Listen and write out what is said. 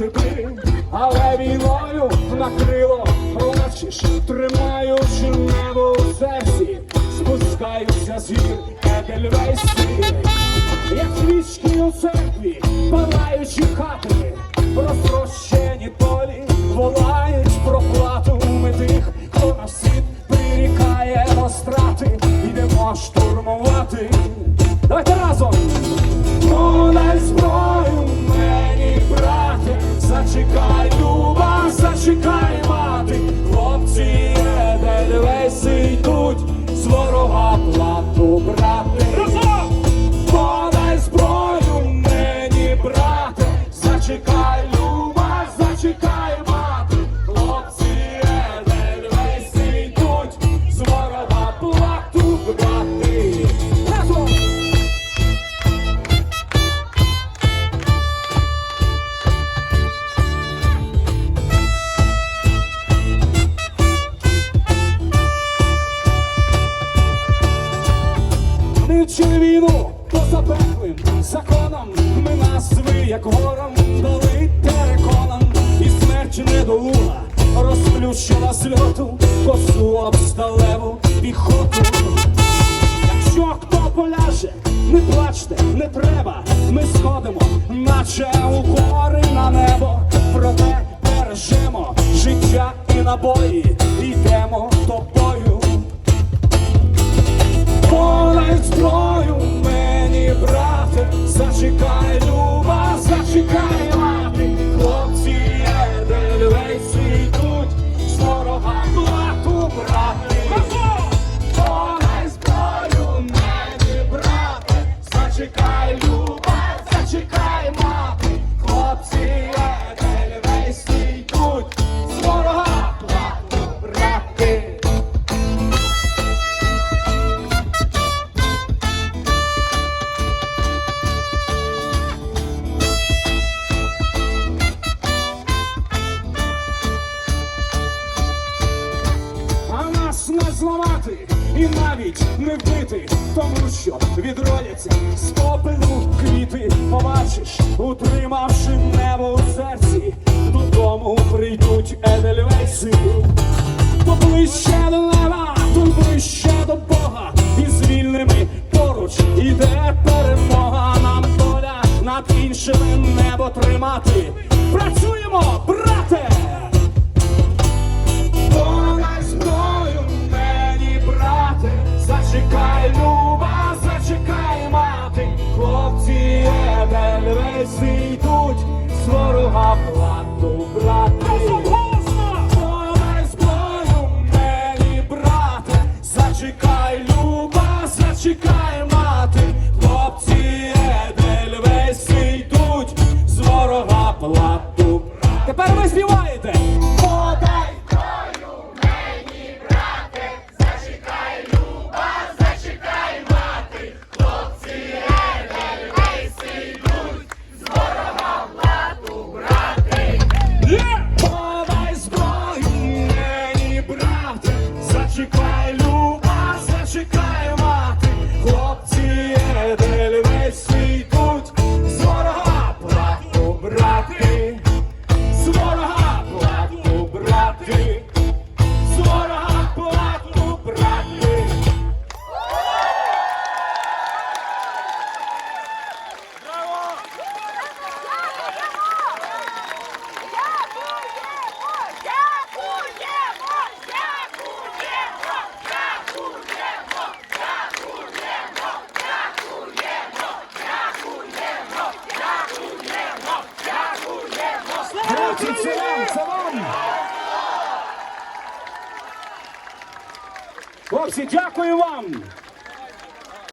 би, але війною накрило, бачиш, тримаючи небо у серці, спускаються з гір Едельвейси, як свічки у церкві, палаючи хати, розтрощені полі, волають про плату ми тих, хто на світ прирікає розтрати, йдемо штурмувати. Зачекай, люба, зачекай, мати, хлопці, Едельвейси йдуть, з ворога плату брати. Разом! Ми вчили війну по запеклим законам. Назви, як вором, дали тереконам, і смерть недолуга розплющила сльоту, косу обсталеву піхоту. Якщо хто поляже, не плачте, не треба. Ми сходимо, наче у гори на небо. Проте бережемо життя і набої, йдемо тобою. Подай зброю мені, брате, зачекай, зламати і навіть не вбити, тому що відродяться з попелу квіти. Побачиш, утримавши небо у серці, додому прийдуть едельвейси. То ближче до неба, то ближче до Бога, і з вільними поруч іде перемога. Едельвейси йдуть, з ворога плату брати. Мені, брате, зачекай, люба, зачекай, мати, хлопці, едельвейси йдуть, з ворога плату. Тепер ми співаєте. Bele bele Хлопці, це вам, це вам! Хлопці, дякую вам!